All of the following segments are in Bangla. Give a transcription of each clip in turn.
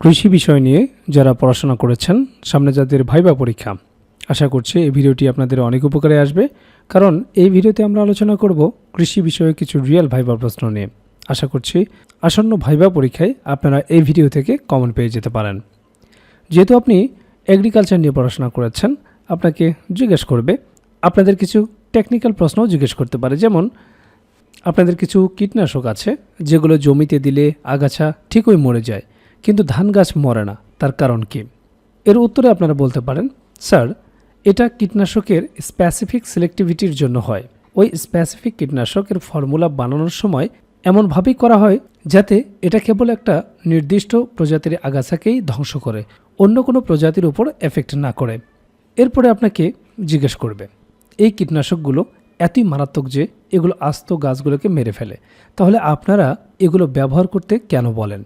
কৃষি বিষয় নিয়ে যারা পড়াশোনা করেছেন, সামনে যাদের ভাইবা পরীক্ষা, আশা করছি এই ভিডিওটি আপনাদের অনেক উপকারে আসবে। কারণ এই ভিডিওতে আমরা আলোচনা করব কৃষি বিষয়ে কিছু রিয়েল ভাইবা প্রশ্ন নিয়ে। আশা করছি আসন্ন ভাইবা পরীক্ষায় আপনারা এই ভিডিও থেকে কমন পেয়ে যেতে পারেন। যেহেতু আপনি এগ্রিকালচার নিয়ে পড়াশোনা করেছেন, আপনাকে জিজ্ঞেস করবে, আপনাদের কিছু টেকনিক্যাল প্রশ্নও জিজ্ঞেস করতে পারে। যেমন, আপনাদের কিছু কীটনাশক আছে, যেগুলো জমিতে দিলে আগাছা ঠিকই মরে যায়। কিন্তু ধান গাছ মরে না, তার কারণ কি? এর উত্তরে আপনারা বলতে পারেন, স্যার, এটা কীটনাশকের স্পেসিফিক সিলেক্টিভিটির জন্য হয়। ওই স্পেসিফিক কীটনাশকের ফর্মুলা বানানোর সময় এমনভাবেই করা হয় যাতে এটা কেবল একটা নির্দিষ্ট প্রজাতির আগাছাকেই ধ্বংস করে, অন্য কোনো প্রজাতির উপর এফেক্ট না করে। এরপরে আপনাকে জিজ্ঞেস করবে, এই কীটনাশকগুলো এতই মারাত্মক যে এগুলো আস্ত গাছগুলোকে মেরে ফেলে, তাহলে আপনারা এগুলো ব্যবহার করতে কেন বলেন?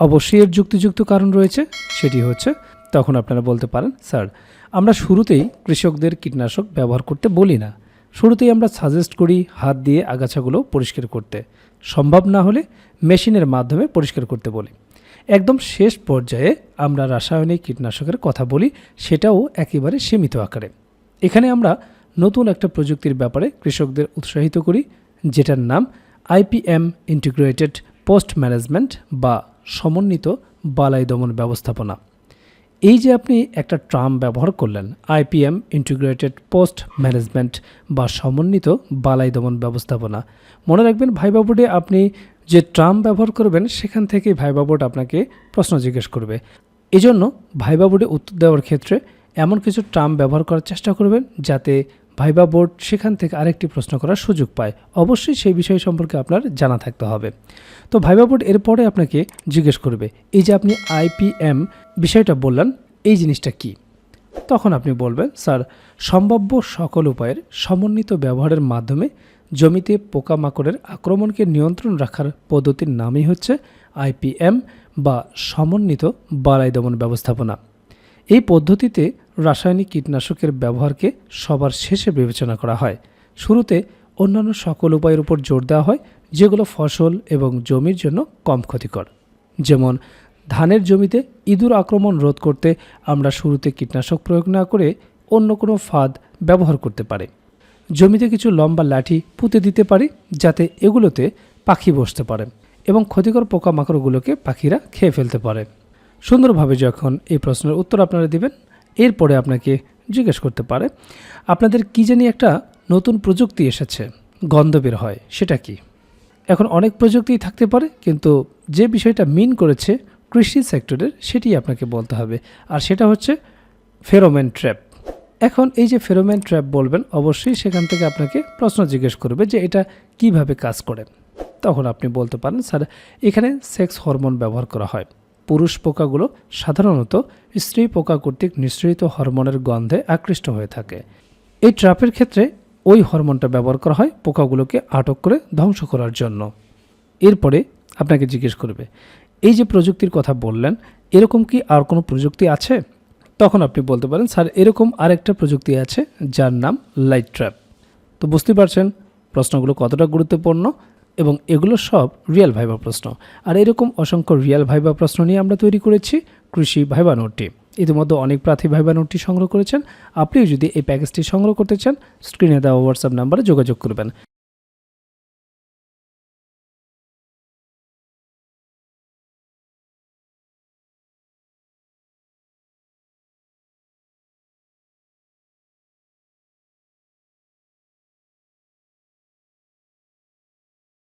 অবশ্যই এর যুক্তিযুক্ত কারণ রয়েছে, সেটি হচ্ছে, তখন আপনারা বলতে পারেন, স্যার, আমরা শুরুতেই কৃষকদের কীটনাশক ব্যবহার করতে বলি না। শুরুতেই আমরা সাজেস্ট করি হাত দিয়ে আগাছাগুলো পরিষ্কার করতে। সম্ভব না হলে মেশিনের মাধ্যমে পরিষ্কার করতে বলি। একদম শেষ পর্যায়ে আমরা রাসায়নিক কীটনাশকের কথা বলি, সেটাও একেবারে সীমিত আকারে। এখানে আমরা নতুন একটা প্রযুক্তির ব্যাপারে কৃষকদের উৎসাহিত করি, যেটার নাম আইপিএম ইন্টিগ্রেটেড পোস্ট ম্যানেজমেন্ট বা সমন্বিত বালাই দমন ব্যবস্থাপনা। এই যে আপনি একটা ট্রাম ব্যবহার করলেন, আইপিএম, ইন্টিগ্রেটেড পোস্ট ম্যানেজমেন্ট বা সমন্বিত বালাই দমন ব্যবস্থাপনা, মনে রাখবেন ভাইবা আপনি যে ট্রাম ব্যবহার করবেন, সেখান থেকে ভাইবা বোর্ড আপনাকে প্রশ্ন জিজ্ঞেস করবে। এজন্য ভাইবা উত্তর দেওয়ার ক্ষেত্রে এমন কিছু ট্রাম ব্যবহার করার চেষ্টা করবেন যাতে ভাইবা বোর্ড সেখান থেকে আরেকটি প্রশ্ন করার সুযোগ পায়। অবশ্যই সেই বিষয় সম্পর্কে আপনার জানা থাকতে হবে। তো ভাইবা বোর্ড এরপরে আপনাকে জিজ্ঞেস করবে, এই যে আপনি আইপিএম বিষয়টা বললেন, এই জিনিসটা কি? তখন আপনি বলবেন, স্যার, সম্ভাব্য সকল উপায়ের সমন্বিত ব্যবহারের মাধ্যমে জমিতে পোকামাকড়ের আক্রমণকে নিয়ন্ত্রণ রাখার পদ্ধতির নামই হচ্ছে আইপিএম বা সমন্বিত বালাই দমন ব্যবস্থাপনা। এই পদ্ধতিতে রাসায়নিক কীটনাশকের ব্যবহারকে সবার শেষে বিবেচনা করা হয়। শুরুতে অন্যান্য সকল উপায়ের উপর জোর দেওয়া হয়, যেগুলো ফসল এবং জমির জন্য কম ক্ষতিকর। যেমন, ধানের জমিতে ইঁদুর আক্রমণ রোধ করতে আমরা শুরুতে কীটনাশক প্রয়োগ না করে অন্য কোনো ফাঁদ ব্যবহার করতে পারে। জমিতে কিছু লম্বা লাঠি পুঁতে দিতে পারি, যাতে এগুলোতে পাখি বসতে পারে এবং ক্ষতিকর পোকামাকড়গুলোকে পাখিরা খেয়ে ফেলতে পারে। সুন্দরভাবে যখন এই প্রশ্নের উত্তর আপনারা দিবেন এরপরে আপনাকে জিজ্ঞেস করতে পারে, আপনাদের কি জানি একটা নতুন প্রযুক্তি এসেছে, গন্ধ বের হয়, সেটা কি? এখন অনেক প্রযুক্তিই থাকতে পারে, কিন্তু যে বিষয়টা মিন করেছে কৃষি সেক্টরের সেটি আপনাকে বলতে হবে। আর সেটা হচ্ছে ফেরোমেন ট্র্যাপ। এখন এই যে ফেরোমেন ট্র্যাপ বলবেন, অবশ্যই সেখান থেকে আপনাকে প্রশ্ন জিজ্ঞেস করবে যে এটা কীভাবে কাজ করে। তখন আপনি বলতে পারেন, স্যার, এখানে সেক্স হরমোন ব্যবহার করা হয়। পুরুষ পোকাগুলো সাধারণত স্ত্রী পোকা কর্তৃক নিঃসৃত হরমোনের গন্ধে আকৃষ্ট হয়ে থাকে। এই ট্র্যাপের ক্ষেত্রে ওই হরমোনটা ব্যবহার করা হয় পোকাগুলোকে আটক করে ধ্বংস করার জন্য। এরপরে আপনাকে জিজ্ঞেস করবে, এই যে প্রযুক্তির কথা বললেন, এরকম কি আর কোনো প্রযুক্তি আছে? তখন আপনি বলতে পারেন, স্যার, এরকম আরেকটা প্রযুক্তি আছে যার নাম লাইট ট্র্যাপ। তো বুঝতে পারছেন, প্রশ্নগুলো কতটা গুরুত্বপূর্ণ এবং এগুলো সব রিয়েল ভাইবা প্রশ্ন। আর এরকম অসংখ্য রিয়েল ভাইবা প্রশ্ন নিয়ে আমরা তৈরি করেছি কৃষি ভাইবা নোটটি। ইতিমধ্যে অনেক প্রার্থী ভাইবা নোটটি সংগ্রহ করেছেন। আপনিও যদি এই প্যাকেজটি সংগ্রহ করতে চান, স্ক্রিনে দেওয়া হোয়াটসঅ্যাপ নাম্বারে যোগাযোগ করবেন।